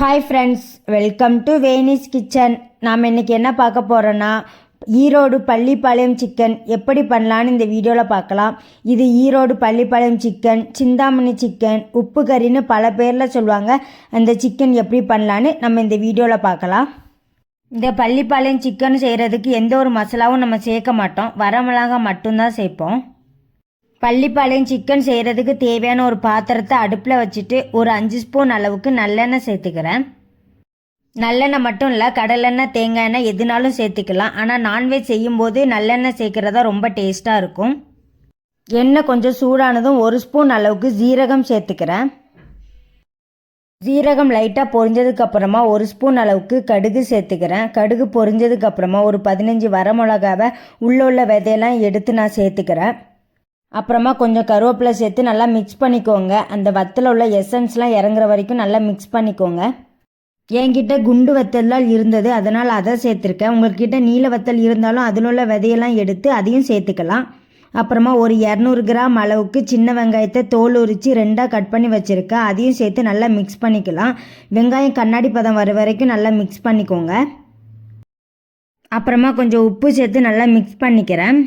Hi friends welcome to Venis kitchen நாம் இன்றைக்கி என்ன பார்க்க போகிறோன்னா ஈரோடு பள்ளிப்பாளையம் சிக்கன் எப்படி பண்ணலான்னு இந்த வீடியோவில் பார்க்கலாம். இது ஈரோடு பள்ளிப்பாளையம் சிக்கன் சிந்தாமணி சிக்கன் உப்பு கறின்னு பல பேரில் சொல்லுவாங்க. அந்த சிக்கன் எப்படி பண்ணலான்னு நம்ம இந்த வீடியோவில் பார்க்கலாம். இந்த பள்ளிப்பாளையம் சிக்கன் செய்கிறதுக்கு எந்த ஒரு மசாலாவும் நம்ம சேர்க்க மாட்டோம். வரமிளகாய் மட்டும்தான் சேர்ப்போம். பள்ளிப்பாளையம் சிக்கன் செய்கிறதுக்கு தேவையான ஒரு பாத்திரத்தை அடுப்பில் வச்சுட்டு ஒரு அஞ்சு ஸ்பூன் அளவுக்கு நல்லெண்ணெய் சேர்த்துக்கிறேன். நல்லெண்ணெய் மட்டும் இல்லை கடலெண்ணெய் தேங்காய் எண்ணெய் எதுனாலும் சேர்த்துக்கலாம். ஆனால் நான்வெஜ் செய்யும்போது நல்லெண்ணெய் சேர்க்குறதா ரொம்ப டேஸ்ட்டாக இருக்கும். எண்ணெய் கொஞ்சம் சூடானதும் ஒரு ஸ்பூன் அளவுக்கு ஜீரகம் சேர்த்துக்கிறேன். ஜீரகம் லைட்டாக பொரிஞ்சதுக்கப்புறமா ஒரு ஸ்பூன் அளவுக்கு கடுகு சேர்த்துக்கிறேன். கடுகு பொரிஞ்சதுக்கப்புறமா ஒரு பதினஞ்சு வரமிளகாவை உள்ள உள்ள விதையெல்லாம் எடுத்து நான் சேர்த்துக்கிறேன். அப்புறமா கொஞ்சம் கருவேப்பிலை சேர்த்து நல்லா மிக்ஸ் பண்ணிக்கோங்க. அந்த வத்தல உள்ள எசன்ஸ்லாம் இறங்குற வரைக்கும் நல்லா மிக்ஸ் பண்ணிக்கோங்க. என்கிட்ட குண்டு வத்தல்லாம் இருந்தது அதனால் அதை சேர்த்துருக்கேன். உங்கள்கிட்ட நீல வத்தல் இருந்தாலும் அதில் உள்ள விதையெல்லாம் எடுத்து அதையும் சேர்த்துக்கலாம். அப்புறமா ஒரு இரநூறு கிராம் அளவுக்கு சின்ன வெங்காயத்தை தோல் உரித்து ரெண்டாக கட் பண்ணி வச்சுருக்கேன். அதையும் சேர்த்து நல்லா மிக்ஸ் பண்ணிக்கலாம். வெங்காயம் கண்ணாடி பதம் வர வரைக்கும் நல்லா மிக்ஸ் பண்ணிக்கோங்க. அப்புறமா கொஞ்சம் உப்பு சேர்த்து நல்லா மிக்ஸ் பண்ணிக்கிறேன்.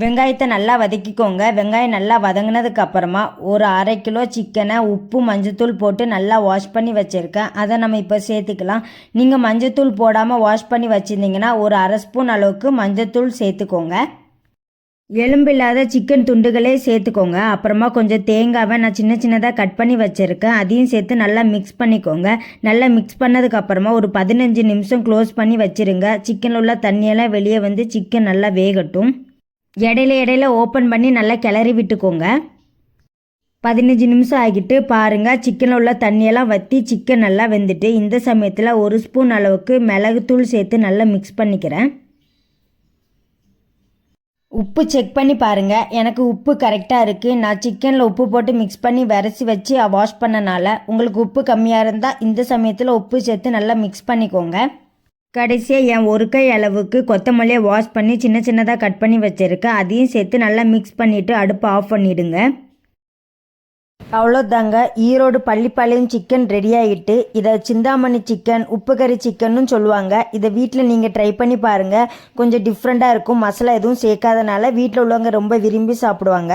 வெங்காயத்தை நல்லா வதக்கிக்கோங்க. வெங்காயம் நல்லா வதங்கினதுக்கு அப்புறமா ஒரு அரை கிலோ சிக்கனை உப்பு மஞ்சத்தூள் போட்டு நல்லா வாஷ் பண்ணி வச்சுருக்கேன். அதை நம்ம இப்போ சேர்த்துக்கலாம். நீங்கள் மஞ்சத்தூள் போடாமல் வாஷ் பண்ணி வச்சுருந்தீங்கன்னா ஒரு அரை ஸ்பூன் அளவுக்கு மஞ்சத்தூள் சேர்த்துக்கோங்க. எலும்பில்லாத சிக்கன் துண்டுகளே சேர்த்துக்கோங்க. அப்புறமா கொஞ்சம் தேங்காவை நான் சின்ன சின்னதாக கட் பண்ணி வச்சுருக்கேன். அதையும் சேர்த்து நல்லா மிக்ஸ் பண்ணிக்கோங்க. நல்லா மிக்ஸ் பண்ணதுக்கப்புறமா ஒரு பதினஞ்சு நிமிஷம் க்ளோஸ் பண்ணி வச்சுருங்க. சிக்கனில் உள்ள தண்ணியெல்லாம் வெளியே வந்து சிக்கன் நல்லா வேகட்டும். இடையில இடையில ஓப்பன் பண்ணி நல்லா கிளறி விட்டுக்கோங்க. பதினஞ்சு நிமிஷம் ஆகிட்டு பாருங்கள் சிக்கனில் உள்ள தண்ணியெல்லாம் வற்றி சிக்கன் நல்லா வெந்துட்டு இந்த சமயத்தில் ஒரு ஸ்பூன் அளவுக்கு மிளகுத்தூள் சேர்த்து நல்லா மிக்ஸ் பண்ணிக்கிறேன். உப்பு செக் பண்ணி பாருங்கள் எனக்கு உப்பு கரெக்டாக இருக்குது நான் சிக்கனில் உப்பு போட்டு மிக்ஸ் பண்ணி விரசி வச்சு வாஷ் பண்ணனால உங்களுக்கு உப்பு கம்மியாக இருந்தால் இந்த சமயத்தில் உப்பு சேர்த்து நல்லா மிக்ஸ் பண்ணிக்கோங்க. கடைசியாக என் ஒரு கை அளவுக்கு கொத்தமல்லியை வாஷ் பண்ணி சின்ன சின்னதாக கட் பண்ணி வச்சுருக்கேன் அதையும் சேர்த்து நல்லா மிக்ஸ் பண்ணிவிட்டு அடுப்பை ஆஃப் பண்ணிவிடுங்க அவ்வளோதாங்க ஈரோடு பள்ளிப்பாளையம் சிக்கன் ரெடி ஆகிட்டு இதை சிந்தாமணி சிக்கன் உப்பு கறி சிக்கன்னு சொல்லுவாங்க. இதை வீட்டில் நீங்கள் ட்ரை பண்ணி பாருங்கள் கொஞ்சம் டிஃப்ரெண்ட்டாக இருக்கும். மசாலா எதுவும் சேர்க்காதனால வீட்டில் உள்ளவங்க ரொம்ப விரும்பி சாப்பிடுவாங்க.